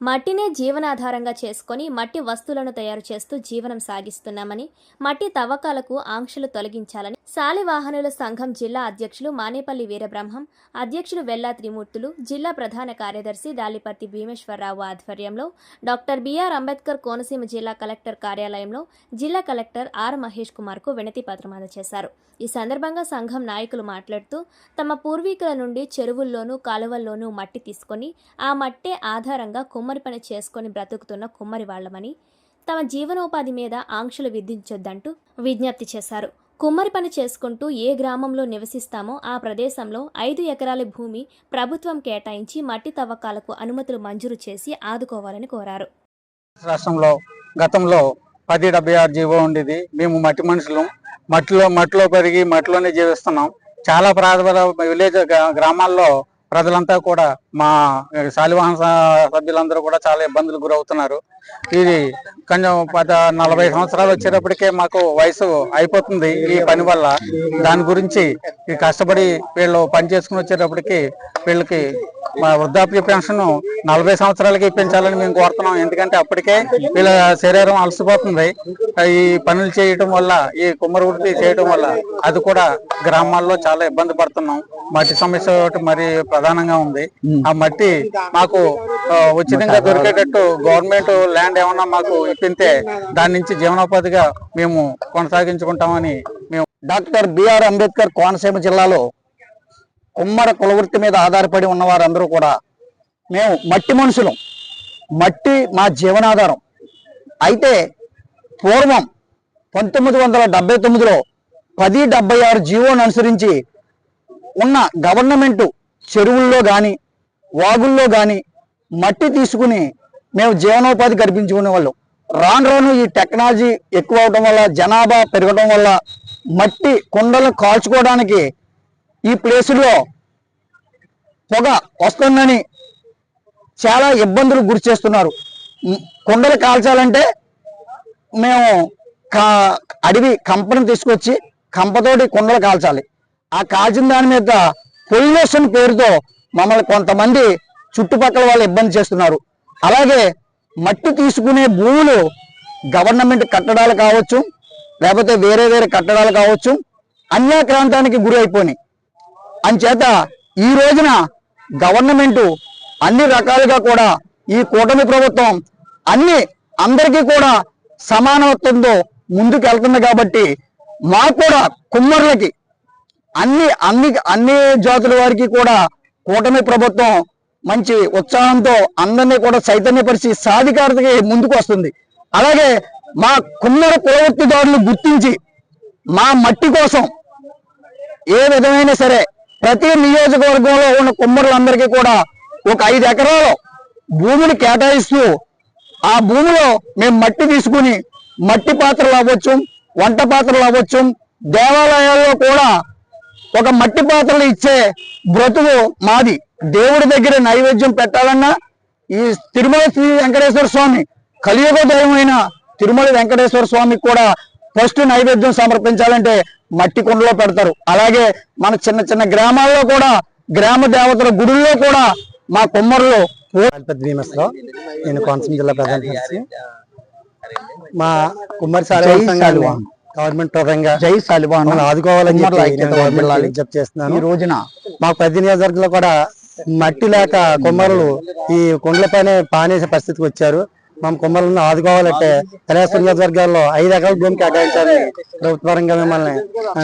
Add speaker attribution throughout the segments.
Speaker 1: మట్టినే జీవనాధారంగా చేసుకొని మట్టి వస్తువులను తయారు చేస్తూ జీవనం సాగిస్తున్నామని మట్టి తవ్వకాలకు ఆంక్షలు తొలగించాలని శాలివాహనుల సంఘం జిల్లా అధ్యక్షులు మానేపల్లి వీరబ్రహ్మం అధ్యక్షులు వెల్లా త్రిమూర్తులు జిల్లా ప్రధాన కార్యదర్శి దాలిపర్తి భీమేశ్వరరావు ఆధ్వర్యంలో డాక్టర్ బిఆర్ అంబేద్కర్ కోనసీమ జిల్లా కలెక్టర్ కార్యాలయంలో జిల్లా కలెక్టర్ ఆర్ మహేష్ కుమార్కు వినతి పత్రం అందజేశారు. ఈ సందర్భంగా సంఘం నాయకులు మాట్లాడుతూ తమ పూర్వీకుల నుండి చెరువుల్లోనూ కాలువల్లోనూ మట్టి తీసుకొని ఆ మట్టే ఆధారంగా కుమ్మరి పని చేసుకొని బ్రతుకుతున్న కుమ్మరి వాళ్ళమని తమ జీవనోపాధి మీద ఆంక్షలు విధించొద్దంటూ విజ్ఞప్తి చేశారు. కుమ్మరి పని చేసుకుంటూ ఏ గ్రామంలో నివసిస్తామో ఆ ప్రదేశంలో ఐదు ఎకరాల భూమి ప్రభుత్వం కేటాయించి మట్టి తవ్వకాలకు అనుమతులు మంజూరు చేసి ఆదుకోవాలని కోరారు.
Speaker 2: రాష్ట్రంలో గతంలో పది డెబ్బై ఆరు జీవో ఉండేది. మేము మట్టి మనుషులు. మట్టిలో మట్టిలో పెరిగి మట్టిలోనే జీవిస్తున్నాం. చాలా ప్రాంతాల విలేజ్ గ్రామాల్లో ప్రజలంతా కూడా మా శాలివాహన సభ్యులందరూ కూడా చాలా ఇబ్బందులు గురవుతున్నారు. ఇది కొంచెం పద నలభై సంవత్సరాలు వచ్చేటప్పటికే మాకు వయసు అయిపోతుంది ఈ పని వల్ల. దాని గురించి ఈ కష్టపడి వీళ్ళు పని చేసుకుని వచ్చేటప్పటికి వీళ్ళకి మా వృద్ధాప్య పెన్షన్ నలభై సంవత్సరాలకి పెంచాలని మేము కోరుతున్నాం. ఎందుకంటే అప్పటికే వీళ్ళ శరీరం అలసిపోతుంది. ఈ పనులు చేయటం వల్ల ఈ కుమ్మరి వృత్తి చేయటం వల్ల అది కూడా గ్రామాల్లో చాలా ఇబ్బంది పడుతున్నాం. మట్టి సమస్య ఒకటి మరి ప్రధానంగా ఉంది. ఆ మట్టి మాకు ఉచితంగా దొరికేటట్టు గవర్నమెంట్ ల్యాండ్ ఏమన్నా మాకు ఇప్పితే దాని నుంచి జీవనోపాధిగా మేము కొనసాగించుకుంటామని మేము
Speaker 3: డాక్టర్ బిఆర్ అంబేద్కర్ కోనసీమ జిల్లాలో కుమ్మర కులవృత్తి మీద ఆధారపడి ఉన్న వారందరూ కూడా మేము మట్టి మనుషులం. మట్టి మా జీవనాధారం. అయితే పూర్వం పంతొమ్మిది వందల డెబ్బై తొమ్మిదిలో పది డెబ్బై ఆరు జీవోను అనుసరించి ఉన్న గవర్నమెంట్ చెరువుల్లో కానీ వాగుల్లో కానీ మట్టి తీసుకుని మేము జీవనోపాధి కల్పించుకునే వాళ్ళం. రాను రాను ఈ టెక్నాలజీ ఎక్కువ అవడం వల్ల జనాభా పెరగడం వల్ల మట్టి కొండలు కాల్చుకోవడానికి ఈ ప్లేసుల్లో పొగ వస్తుందని చాలా ఇబ్బందులు గురి చేస్తున్నారు. కుండలు కాల్చాలంటే మేము కా- అడవి కంపను తీసుకొచ్చి కంపతోటి కుండలు కాల్చాలి. ఆ కాల్చిన దాని మీద పొల్యూషన్ పేరుతో మమ్మల్ని కొంతమంది చుట్టుపక్కల వాళ్ళు ఇబ్బంది చేస్తున్నారు. అలాగే మట్టి తీసుకునే భూములు గవర్నమెంట్ కట్టడాలు కావచ్చు లేకపోతే వేరే వేరే కట్టడాలు కావచ్చు అన్యాక్రాంతానికి గురి అయిపోయినాయి అంచేత ఈ రోజున గవర్నమెంట్ అన్ని రకాలుగా కూడా ఈ కూటమి ప్రభుత్వం అన్ని అందరికీ కూడా సమానత్వంతో ముందుకు వెళ్తుంది కాబట్టి మాకు కూడా కుమ్మరులకి అన్ని అన్ని అన్ని జాతుల వారికి కూడా కూటమి ప్రభుత్వం మంచి ఉత్సాహంతో అందరినీ కూడా చైతన్యపరిచి సాధికారతకి ముందుకు వస్తుంది. అలాగే మా కుమ్మర కులవృత్తిదారులు గుర్తించి మా మట్టి కోసం ఏ విధమైన సరే ప్రతి నియోజకవర్గంలో ఉన్న కుమ్మరులందరికీ కూడా ఒక ఐదు ఎకరాలు భూమిని కేటాయిస్తూ ఆ భూమిలో మేము మట్టి తీసుకుని మట్టి పాత్రలు అవ్వచ్చు వంట పాత్రలు అవ్వచ్చు దేవాలయాల్లో కూడా ఒక మట్టి పాత్రలు ఇచ్చే బ్రతుకు మాది. దేవుడి దగ్గర నైవేద్యం పెట్టాలన్నా ఈ తిరుమల శ్రీ వెంకటేశ్వర స్వామి కలియుగ దైవమైన తిరుమల వెంకటేశ్వర స్వామికి కూడా ఫస్ట్ నైవేద్యం సమర్పించాలంటే మట్టి కుండలో పెడతారు అలాగే మన చిన్న చిన్న గ్రామాల్లో కూడా గ్రామ దేవతల గుడుల్లో కూడా మా కుమ్మరులు
Speaker 2: భీమస్లో నేను కోనసీమ జిల్లా ప్రధాన. మా కుమ్మరి శాలివాహన. గవర్నమెంట్ పరంగా
Speaker 3: జై సాలిబాను
Speaker 2: ఆదుకోవాలని
Speaker 3: కుమ్మరుల
Speaker 2: చెప్పి
Speaker 3: ఐక్యత
Speaker 2: నేను గవర్నమెంట్
Speaker 3: వర్ధిల్లాలి.
Speaker 2: విజ్ఞప్తి చేస్తున్నాను
Speaker 3: ఈ రోజున
Speaker 2: మా ప్రతి నియోజకవర్గంలో కూడా మట్టి లేక కుమ్మరులు ఈ కుండ్ల పైన పానేసే పరిస్థితికి వచ్చారు మా కుమ్మరులను ఆదుకోవాలంటే కళాశ్వర నియోజకవర్గాల్లో ఐదు ఎకరాల భూమి కేటాయించాలని ప్రభుత్వపరంగా మిమ్మల్ని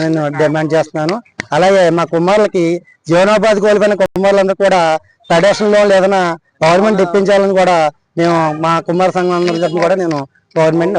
Speaker 2: నేను డిమాండ్ చేస్తున్నాను. అలాగే మా కుమ్మరులకి జీవనోపాధి కోల్పోయిన కుమ్మరులందరూ కూడా ఫెడరేషన్ లోన్ ఏదైనా గవర్నమెంట్ ఇప్పించాలని కూడా మేము మా కుమార సంఘం అందరి కూడా నేను గవర్నమెంట్